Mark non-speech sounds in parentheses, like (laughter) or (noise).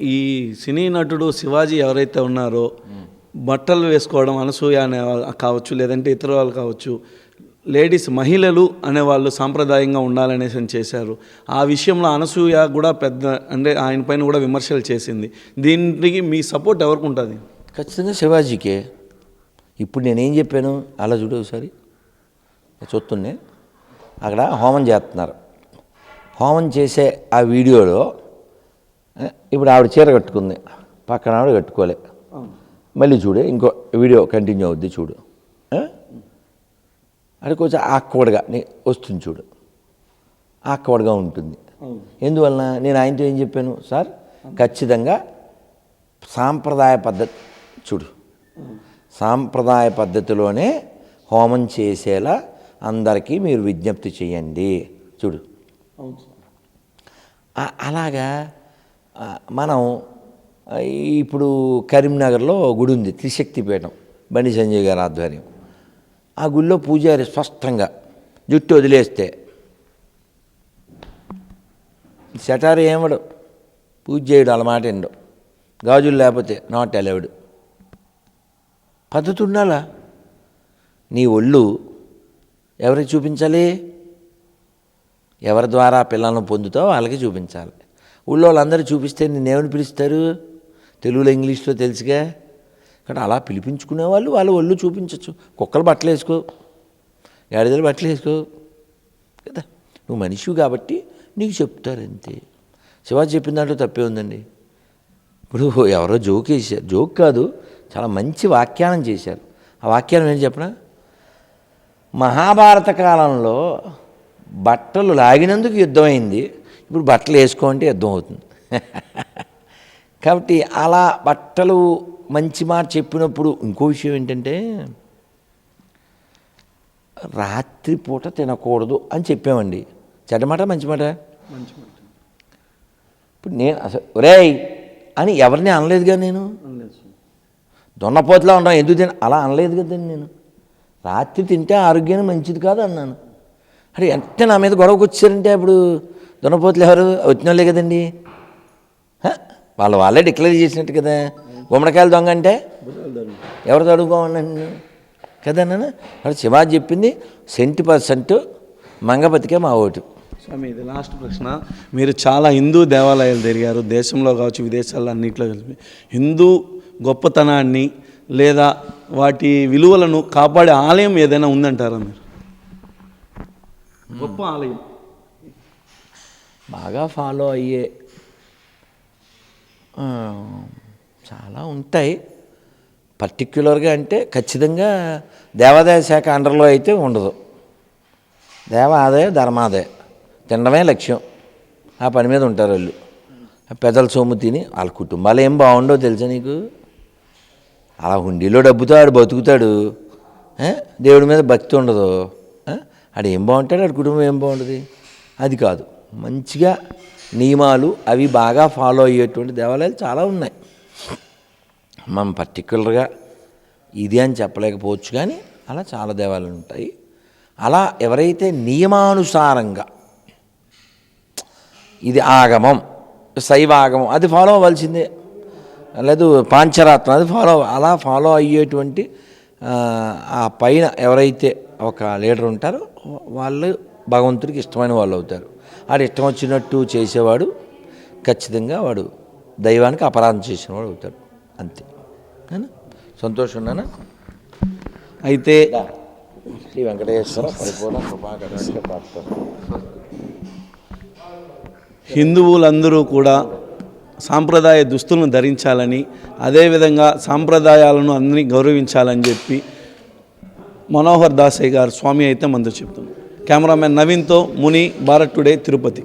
ఈ సినీ నటుడు శివాజీ ఎవరైతే ఉన్నారో బట్టలు వేసుకోవడం అనసూయ అనే కావచ్చు లేదంటే ఇతర వాళ్ళు కావచ్చు లేడీస్ మహిళలు అనేవాళ్ళు సాంప్రదాయంగా ఉండాలనేసి అని చేశారు. ఆ విషయంలో అనసూయ కూడా పెద్ద అంటే ఆయన పైన కూడా విమర్శలు చేసింది. దీనికి మీ సపోర్ట్ ఎవరికి ఉంటుంది? ఖచ్చితంగా శివాజీకే. ఇప్పుడు నేనేం చెప్పాను? అలా చూడు ఒకసారి. చూస్తుండే అక్కడ హోమం చేస్తున్నారు. హోమం చేసే ఆ వీడియోలో ఇప్పుడు ఆవిడ చీర కట్టుకుంది. పక్కన ఆవిడ కట్టుకోలే. మళ్ళీ చూడు ఇంకో వీడియో కంటిన్యూ అవుద్ది చూడు? అది కొంచెం ఆక్వర్డ్గా నీ వస్తుంది చూడు. ఆక్వర్డ్గా ఉంటుంది. ఎందువలన? నేను ఆయనతో ఏం చెప్పాను? సార్ ఖచ్చితంగా సాంప్రదాయ పద్ధతి చూడు. సాంప్రదాయ పద్ధతిలోనే హోమం చేసేలా అందరికీ మీరు విజ్ఞప్తి చేయండి. చూడు. అలాగా మనం ఇప్పుడు కరీంనగర్లో గుడి ఉంది త్రిశక్తిపీఠం బండి సంజయ్ గారి ఆధ్వర్యం. ఆ గుళ్ళో పూజారి స్పష్టంగా జుట్టు వదిలేస్తే సెటారు ఏమడు? పూజ చేయడు అలమాట ఎండు గాజులు లేకపోతే నాట్ అలౌడ్ పద్ధతి ఉండాలా నీ ఒళ్ళు ఎవరికి చూపించాలి? ఎవరి ద్వారా పిల్లలను పొందుతావో వాళ్ళకి చూపించాలి. ఊళ్ళో వాళ్ళందరూ చూపిస్తే నిన్నేమని పిలుస్తారు? తెలుగులో ఇంగ్లీష్లో తెలుసుగా? కానీ అలా పిలిపించుకునే వాళ్ళు వాళ్ళ ఒళ్ళు చూపించవచ్చు కుక్కలు బట్టలు వేసుకో. గాడిదలు బట్టలు వేసుకో. కదా? నువ్వు మనిషివి కాబట్టి నీకు చెప్తారు అంతే శివాజీ చెప్పిన దాంట్లో తప్పే ఉందండి. ఇప్పుడు ఎవరో జోక్ వేసారు జోక్ కాదు చాలా మంచి వ్యాఖ్యానం చేశారు. ఆ వాక్యానం ఏం చెప్పనా? మహాభారత కాలంలో బట్టలు లాగినందుకు యుద్ధం అయింది ఇప్పుడు బట్టలు వేసుకోమంటే యుద్ధం అవుతుంది. (laughs) కాబట్టి అలా బట్టలు మంచి మాట చెప్పినప్పుడు ఇంకో విషయం ఏంటంటే రాత్రిపూట తినకూడదు అని చెప్పామండి. చెడ్డమాట మంచి మాట? ఇప్పుడు నేను అసలు ఒరేయ్ అని ఎవరిని అనలేదుగా నేను? దొన్నపోతులా ఉన్నాం ఎందుకు తిన? అలా అనలేదు కదండి నేను. రాత్రి తింటే ఆరోగ్యానికి మంచిది కాదు అన్నాను. అరే ఎంత నా మీద గొడవకు వచ్చారంటే అప్పుడు దున్నపోతులు ఎవరు? వచ్చిన వాళ్ళే కదండి వాళ్ళు వాళ్ళే డిక్లేర్ చేసినట్టు కదా. గుమ్మడికాయలు దొంగ అంటే? ఎవరితో అడుగుకోమన్నాను కదా నాన్న? మరి శివాజీ చెప్పింది సెంటీ పర్సెంట్ మంగపతికే మా ఓటు. స్వామి ఇది లాస్ట్ ప్రశ్న. మీరు చాలా హిందూ దేవాలయాలు తిరిగారు. దేశంలో కావచ్చు విదేశాల్లో అన్నింటిలో కలిపి. హిందూ గొప్పతనాన్ని లేదా వాటి విలువలను కాపాడే ఆలయం ఏదైనా ఉందంటారా మీరు? గొప్ప ఆలయం. బాగా ఫాలో అయ్యే. చాలా ఉంటాయి. పర్టిక్యులర్గా అంటే ఖచ్చితంగా దేవాదాయ శాఖ అండర్లో అయితే ఉండదు. దేవాదాయ ధర్మాదాయ తినడమే లక్ష్యం. ఆ పని మీద ఉంటారు వాళ్ళు. పెదల సొమ్ము తిని వాళ్ళ కుటుంబాలు ఏం బాగుండవు తెలుసా నీకు? అలా హుండీలో డబ్బుతో ఆడు బతుకుతాడు దేవుడి మీద భక్తి ఉండదు. ఆడు ఏం బాగుంటాడు? ఆడి కుటుంబం ఏం బాగుంటుంది అది కాదు. మంచిగా నియమాలు అవి బాగా ఫాలో అయ్యేటువంటి దేవాలయాలు చాలా ఉన్నాయి. మనం పర్టికులర్గా ఇది అని చెప్పలేకపోవచ్చు కానీ అలా చాలా దేవాలయాలు ఉంటాయి. అలా ఎవరైతే నియమానుసారంగా ఇది ఆగమం శైవ ఆగమం అది ఫాలో అవ్వాల్సిందే. లేదు పాంచరాత్రం అది ఫాలో అలా ఫాలో అయ్యేటువంటి ఆ పైన ఎవరైతే ఒక లీడర్ ఉంటారో వాళ్ళు భగవంతుడికి ఇష్టమైన వాళ్ళు అవుతారు. ఆడు ఇష్టం వచ్చినట్టు చేసేవాడు ఖచ్చితంగా వాడు దైవానికి అపరాధం చేసినవాడు అవుతాడు. అంతే? సంతోషం నాన్న అయితే శ్రీ వెంకటేశ్వర పరిపూర్ణ హిందువులందరూ కూడా సాంప్రదాయ దుస్తులను ధరించాలని అదేవిధంగా సాంప్రదాయాలను అందరినీ గౌరవించాలని చెప్పి మనోహర్ దాసయ్య గారు స్వామి అయితే మనతో చెప్తున్నారు. కెమెరామెన్ నవీన్తో ముని భారత్ టుడే తిరుపతి.